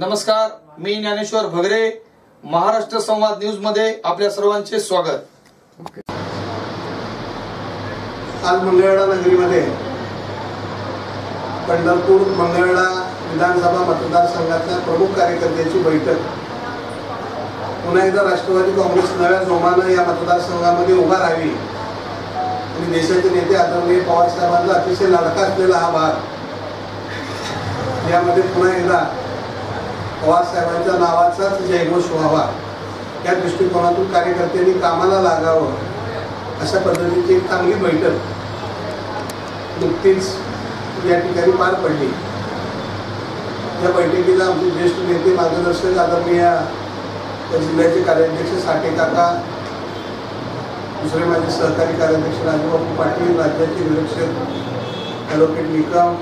नमस्कार मी ज्ञानेश्वर भगरे महाराष्ट्र संवाद न्यूजमध्ये आपल्या सर्वांचे स्वागत. आज मंगळवेढा नगरीमध्ये पंढरपूर मंगळवेढा विधानसभा मतदारसंघातल्या प्रमुख कार्यकर्त्यांची बैठक. पुन्हा एकदा राष्ट्रवादी काँग्रेस नव्या जोमानं या मतदारसंघामध्ये उभा राहावी. आणि देशाचे नेते आदरणीय पवार साहेबांचा अतिशय लाडका असलेला हा भाग. यामध्ये पुन्हा एकदा पवारसाहेबांच्या नावाचाच जयघोष व्हावा. या दृष्टिकोनातून कार्यकर्त्यांनी कामाला लागावं अशा पद्धतीची एक चांगली बैठक नुकतीच या ठिकाणी पार पडली. या बैठकीला आमचे ज्येष्ठ नेते मार्गदर्शक आदरणीय जिल्ह्याचे कार्याध्यक्ष साठे काका दुसरे माझे सहकारी कार्याध्यक्ष राजूबाबू पाटील राज्याचे निरीक्षक ॲडव्होकेट निकम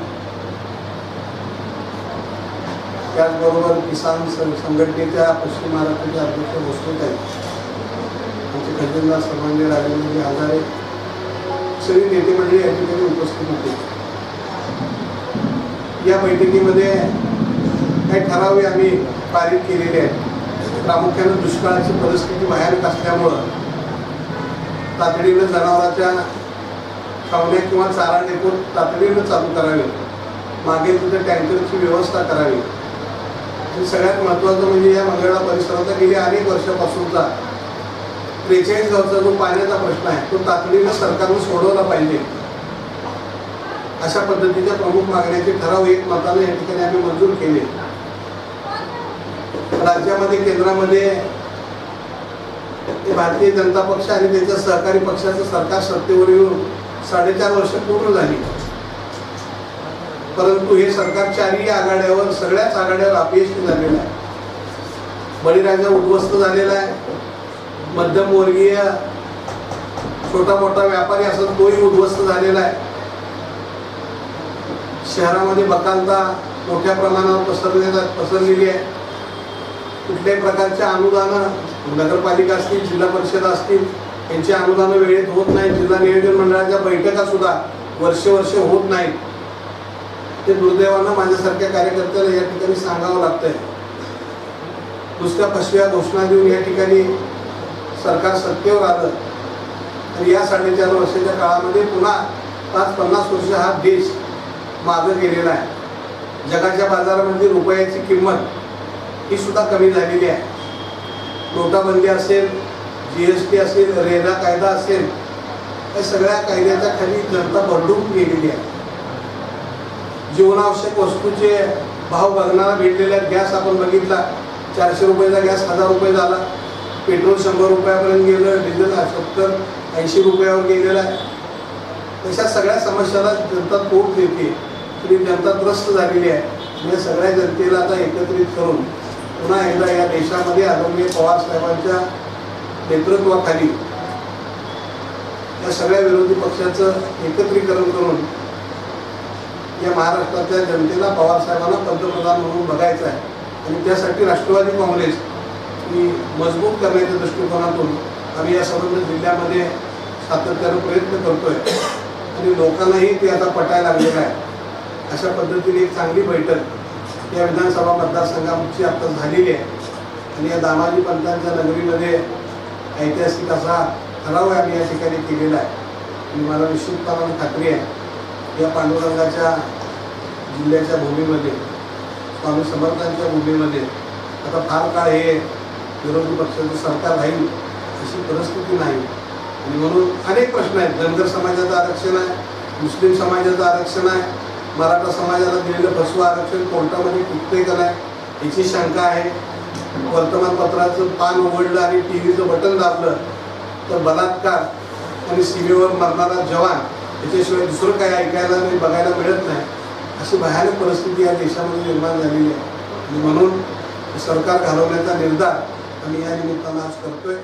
त्याचबरोबर किसान सं- संघटनेच्या पश्चिम महाराष्ट्राचे अध्यक्ष भोसलेत आहेत आमचे खजिनदार सर्वांनी राजेंद्रजी आजारे सगळी नेते मंडळी या ठिकाणी उपस्थित होते. या बैठकीमध्ये काही ठरावे आम्ही पारित केलेले आहेत. प्रामुख्यानं दुष्काळाची परिस्थिती भयानक असल्यामुळं तातडीनं जनावरांच्या छावण्या किंवा चारा डेपो तातडीनं चालू करावे. मागे तिथं टँकरची व्यवस्था करावी. सगळ्यात महत्त्वाचं म्हणजे या मंगळा परिसराचा गेल्या अनेक वर्षापासूनचा त्रेचाळीस गावचा जो पाण्याचा प्रश्न आहे तो तातडीनं सरकारनं सोडवला पाहिजे. अशा पद्धतीच्या प्रमुख मागण्याचे ठराव एक मताने या ठिकाणी आम्ही मंजूर केले. राज्यामध्ये केंद्रामध्ये भारतीय जनता पक्ष आणि त्याच्या सहकारी पक्षाचं सरकार सत्तेवर येऊन साडेचार वर्ष पूर्ण झाली. परंतु हे सरकार चारही आघाड्यावर सगळ्याच आघाड्यावर अपयशी झालेलं आहे. बळीराजा उद्ध्वस्त झालेला आहे. मध्यमवर्गीय छोटा मोठा व्यापारी असत तोही उद्ध्वस्त झालेला आहे. शहरामध्ये बकालता मोठ्या प्रमाणावर पसरले पसरलेली आहे. कुठल्याही प्रकारच्या अनुदानं नगरपालिका असतील जिल्हा परिषद असतील यांची अनुदानं वेळेत होत नाही जिल्हा नियोजन मंडळाच्या बैठका सुद्धा वर्ष वर्ष होत नाहीत. ते दुर्दैवानं माझ्यासारख्या कार्यकर्त्याला या ठिकाणी सांगावं लागतंय. नुसत्या फसव्या घोषणा देऊन या ठिकाणी सरकार सत्तेवर आलं. आणि या साडेचार वर्षाच्या काळामध्ये पुन्हा पाच पन्नास वर्ष हा देश मागं गेलेला आहे. जगाच्या बाजारामध्ये रुपयाची किंमत ही सुद्धा कमी झालेली आहे. नोटाबंदी असेल जी एस टी असेल रेरा कायदा असेल या सगळ्या कायद्याच्या खाली जनता भरडून गेलेली आहे. जीवनावश्यक वस्तूचे भाव बघणारा भेटलेला गॅस आपण बघितला. चारशे रुपयाचा गॅस हजार रुपये झाला. पेट्रोल शंभर रुपयापर्यंत गेलं डिझेल सत्तर ऐंशी रुपयावर गेलेलं आहे. अशा सगळ्या समस्याला जनता तोड देते. तरी जनता त्रस्त झालेली आहे. या सगळ्या जनतेला आता एकत्रित करून पुन्हा एकदा या देशामध्ये आदरणीय पवार साहेबांच्या नेतृत्वाखाली या सगळ्या विरोधी पक्षाचं एकत्रीकरण करून या महाराष्ट्राच्या जनतेला पवारसाहेबांना पंतप्रधान म्हणून बघायचं आहे. आणि त्यासाठी राष्ट्रवादी काँग्रेस ही मजबूत करण्याच्या दृष्टिकोनातून आम्ही या सर्व जिल्ह्यामध्ये सातत्यानं प्रयत्न करतोय. आणि लोकांनाही ते आता पटायला लागलेलं आहे. अशा पद्धतीने एक चांगली बैठक या विधानसभा मतदारसंघाची आता झालेली आहे. आणि या दामाजी पंतांच्या नगरीमध्ये ऐतिहासिक असा ठराव आम्ही या ठिकाणी केलेला आहे. आणि मला निश्चितपणाने खात्री आहे या पांडुरंगाच्या जिल्ह्याच्या भूमीमध्ये स्वामी समर्थांच्या भूमीमध्ये आता फार काळ हे विरोधी पक्षाचं सरकार राहील अशी परिस्थिती नाही. आणि म्हणून अनेक प्रश्न आहेत. धनगर समाजाचं आरक्षण आहे मुस्लिम समाजाचं आरक्षण आहे मराठा समाजाला दिलेलं फसवं आरक्षण कोर्टामध्ये टिकते का नाही याची शंका आहे. वर्तमानपत्राचं पान उघडलं आणि टी व्हीचं बटन दाबलं तर बलात्कार आणि सीमेवर मरणारा जवान याच्याशिवाय दुसरं काही ऐकायला नाही बघायला मिळत नाही. अशी भयानक परिस्थिती या देशामध्ये निर्माण झालेली आहे. आणि म्हणून सरकार घालवण्याचा निर्धार आम्ही या निमित्तानं आज करतोय.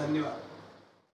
धन्यवाद.